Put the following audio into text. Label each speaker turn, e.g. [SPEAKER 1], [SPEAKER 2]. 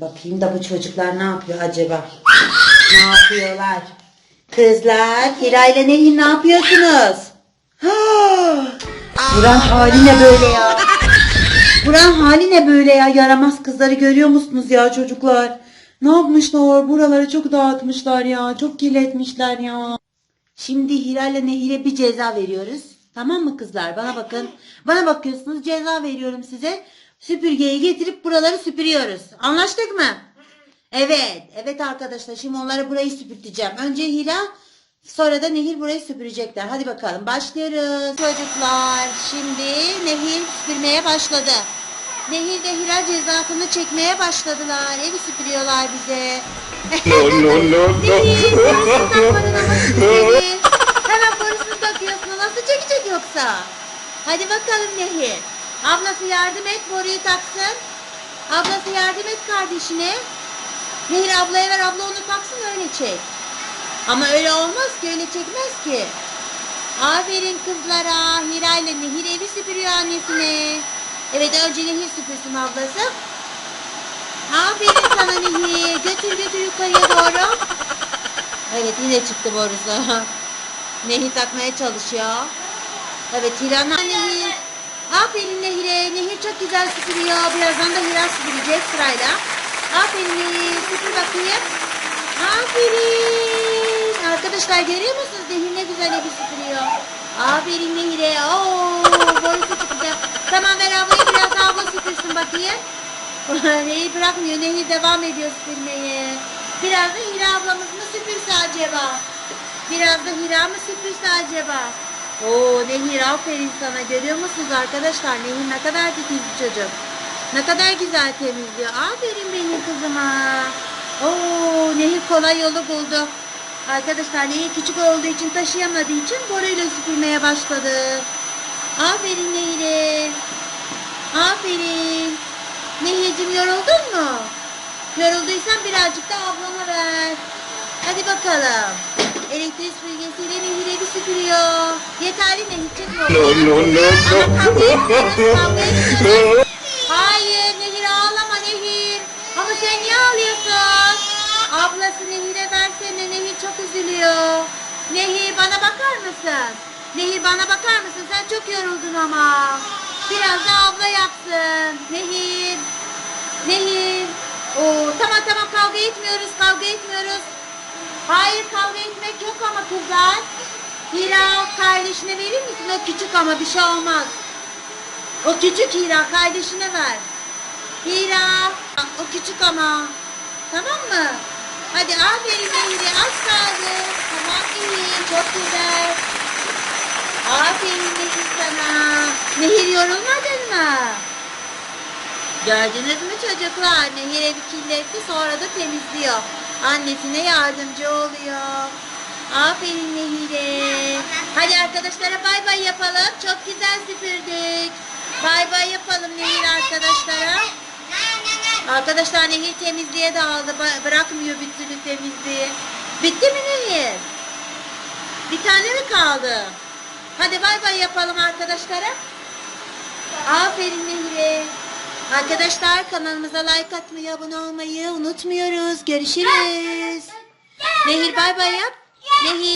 [SPEAKER 1] Bakayım da bu çocuklar ne yapıyor acaba? Ne yapıyorlar? Kızlar, Hira ile Nehir ne yapıyorsunuz? Buran hali ne böyle ya? Buran hali ne böyle ya? Yaramaz kızları görüyor musunuz ya çocuklar? Ne yapmışlar? Buraları çok dağıtmışlar ya. Çok kirletmişler ya. Şimdi Hira ile Nehir'e bir ceza veriyoruz. Tamam mı kızlar? Bana bakın. Bana bakıyorsunuz. Ceza veriyorum size. Süpürgeyi getirip buraları süpürüyoruz. Anlaştık mı? Evet. Evet arkadaşlar. Şimdi onları burayı süpürteceğim. Önce Hira sonra da Nehir burayı süpürecekler. Hadi bakalım başlıyoruz. Çocuklar şimdi Nehir süpürmeye başladı. Nehir ve Hira cezasını çekmeye başladılar. Evi süpürüyorlar bize.
[SPEAKER 2] No, no, no,
[SPEAKER 1] Nehir,
[SPEAKER 2] no.
[SPEAKER 1] borusunu takmadın ama süpürgeyi. Hemen borusunu takıyorsun. Nasıl çekecek yoksa? Hadi bakalım Nehir. Ablası yardım et boruyu taksın. Ablası yardım et kardeşine. Nehir ablaya ver abla onu taksın öyle çek. Ama öyle olmaz ki öyle çekmez ki. Aferin kızlara. Hira ile Nehir evi süpürüyor annesine. Evet önce Nehir süpürsün ablası. Aferin sana Nehir. Götür götür yukarıya doğru. Evet yine çıktı borusu. Nehir takmaya çalışıyor. Evet Hira'nın Nehir. Aferin Nehir'e. Nehir çok güzel süpürüyor. Birazdan da Hira süpürecek sırayla. Aferin Nehir. Süpür bakayım. Aferin. Arkadaşlar görüyor musunuz? Nehir ne güzel evi süpürüyor. Aferin Nehir'e. Oo, çok güzel. Tamam ver ablaya biraz daha abla süpürsün bakayım. Nehir bırakmıyor. Nehir devam ediyor süpürmeye. Biraz da Hira ablamız mı süpürse acaba? Biraz da Hira mı süpürse acaba? Oo Nehir aferin sana. Görüyor musunuz arkadaşlar? Nehir ne kadar titiz bir çocuk. Ne kadar güzel temizliyor. Aferin benim kızıma. Oo Nehir kolay yolu buldu. Arkadaşlar Nehir küçük olduğu için taşıyamadığı için boruyla süpürmeye başladı. Aferin Nehir'e. Aferin. Nehir'cim yoruldun mu? Yorulduysan birazcık da ver. Hadi bakalım. Elektrik süpürgesiyle Nehir evi süpürüyor. Yeterli Nehir çekme
[SPEAKER 2] No,
[SPEAKER 1] oraya.
[SPEAKER 2] no, no,
[SPEAKER 1] Ama kavga etmiyoruz, kavga etmiyoruz.
[SPEAKER 2] no.
[SPEAKER 1] Hayır Nehir ağlama Nehir. Ama sen niye ağlıyorsun? Ablası Nehir'e versene Nehir çok üzülüyor. Nehir bana bakar mısın? Nehir bana bakar mısın? Sen çok yoruldun ama. Biraz da abla yapsın. Nehir. Nehir. Oo, tamam tamam kavga etmiyoruz kavga etmiyoruz. Hayır kavga etmek yok ama kızlar. Hira kardeşine verir misin? O küçük ama bir şey olmaz. O küçük Hira kardeşine ver. Hira o küçük ama. Tamam mı? Hadi aferin Nehir'e az kaldı. Tamam iyi çok güzel. Aferin Nehir sana. Nehir yorulmadın mı? Gördünüz mü çocuklar? Nehir evi kirletti sonra da temizliyor. Annesine yardımcı oluyor. Aferin Nehir'e. Hadi arkadaşlara bay bay yapalım. Çok güzel süpürdük. Bay bay yapalım Nehir arkadaşlara. Arkadaşlar Nehir temizliğe dağıldı. Bırakmıyor bir türlü temizliği. Bitti mi Nehir? Bir tane mi kaldı? Hadi bay bay yapalım arkadaşlara. Aferin Nehir'e. Arkadaşlar kanalımıza like atmayı, abone olmayı unutmuyoruz. Görüşürüz. Nehir bay bay yap. Nehir.